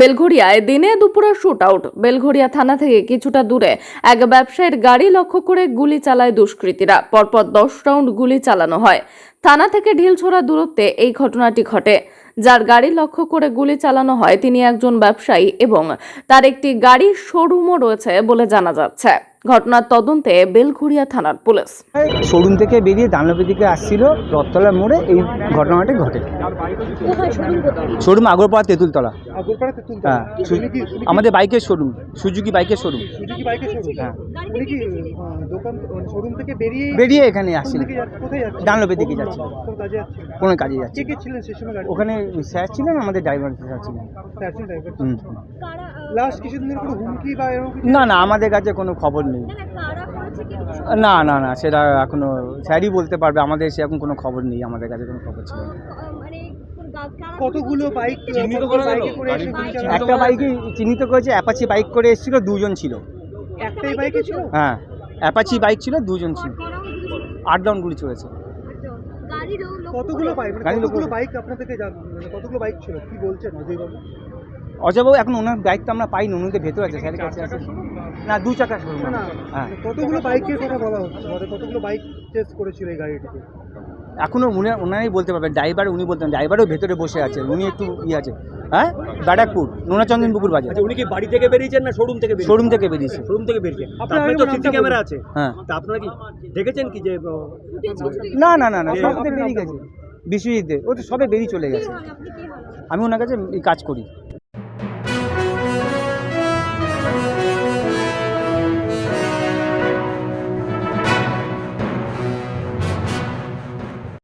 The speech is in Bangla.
বেলঘড়িয়ায় দিনে দুপুরে শুট আউট। বেলঘড়িয়া থানা থেকে কিছুটা দূরে এক ব্যবসায়ীর গাড়ি লক্ষ্য করে গুলি চালায় দুষ্কৃতীরা। পরপর দশ রাউন্ড গুলি চালানো হয়। থানা থেকে ঢিল ঢিলছোড়া দূরত্বে এই ঘটনাটি ঘটে। যার গাড়ি লক্ষ্য করে গুলি চালানো হয় তিনি একজন ব্যবসায়ী এবং তার একটি গাড়ির শোরুমও রয়েছে বলে জানা যাচ্ছে। ঘটনার তদন্তে বেলঘড়িয়া থানার পুলিশ। শোরুম থেকে বেরিয়ে দানলপের দিকে আসছিল রথতলা মোড়ে এই ঘটনাটি ঘটে। শোরুম আগরপাড়া তেঁতুলতলা। হ্যাঁ আমাদের বাইকের শোরুম সুজুকি বাইকের শোরুম সুজুকি বাইকের শোরুম হ্যাঁ উনি কি দোকান শোরুম থেকে বেরিয়ে বেরিয়ে এখানে যাচ্ছে ডানলপের দিকে যাচ্ছে কোন কাজে যাচ্ছে কোনো কাজে যাচ্ছে কে কে ছিলেন সেই সময় গাড়ি ওখানে স্যার ছিলেন আমাদের ড্রাইভার স্যার ছিলেন। ট্যাক্সি ড্রাইভার হুম। লাস্ট কিছুদিন কোনো হুমকি বা এরকম না না আমাদের কাছে কোনো খবর নেই। না না না সেটা এখনও স্যারই বলতে পারবে আমাদের সেরকম কোনো খবর নেই আমাদের কাছে কোনো খবর ছিল না। কতগুলো বাইক চিহ্নিত করা গেল? বাইকে করে এসে একটা বাইকে চিহ্নিত করেছে অ্যাপাচি বাইক করে এসেছিল দুজন ছিল। একটাই বাইকে ছিল? হ্যাঁ অ্যাপাচি বাইক ছিল দুজন ছিল। আট ডাউন গুলি চলেছে। কতগুলো বাইক মানে গাড়ি লোক কতগুলো। বাইক আপনাদেরকে জান- মানে কতগুলো বাইক ছিল? কি বলছেন অজয় বাবু? অজয়বাবু এখন ওনার বাইক তো আমরা পাইনি উনি তো ভেতর আছে স্যারের কাছে আছে। না দু চাকা শোরুম। না না হ্যাঁ। মানে কতগুলো বাইকের কথা বলা হচ্ছে? মানে কতগুলো বাইক চেস করেছিল এই গাড়িটিতে? এখনও উনি ওনারাই বলতে পারবেন ড্রাইভার উনি বলতেন ড্রাইভারও ভেতরে বসে আছে উনি একটু ইয়ে আছে। হ্যাঁ? ব্যারাকপুর নোনাচন্দন পুকুর বাজার। আচ্ছা উনি কি বাড়ি থেকে বেরিয়েছেন না শোরুম থেকে শোরুম থেকে বেরিয়েছে। শোরুম থেকে বেরিয়েছেন। আপনার আপনার তো সিসি ক্যামেরা আছে। হ্যাঁ। তা আপনারা কি দেখেছেন কি যে না না না না সব তো বেরিয়ে গেছে। বিশ্বজিৎ দে ও তো সবে বেরিয়ে চলে গেছে। আমি ওনার কাছে কাজ করি।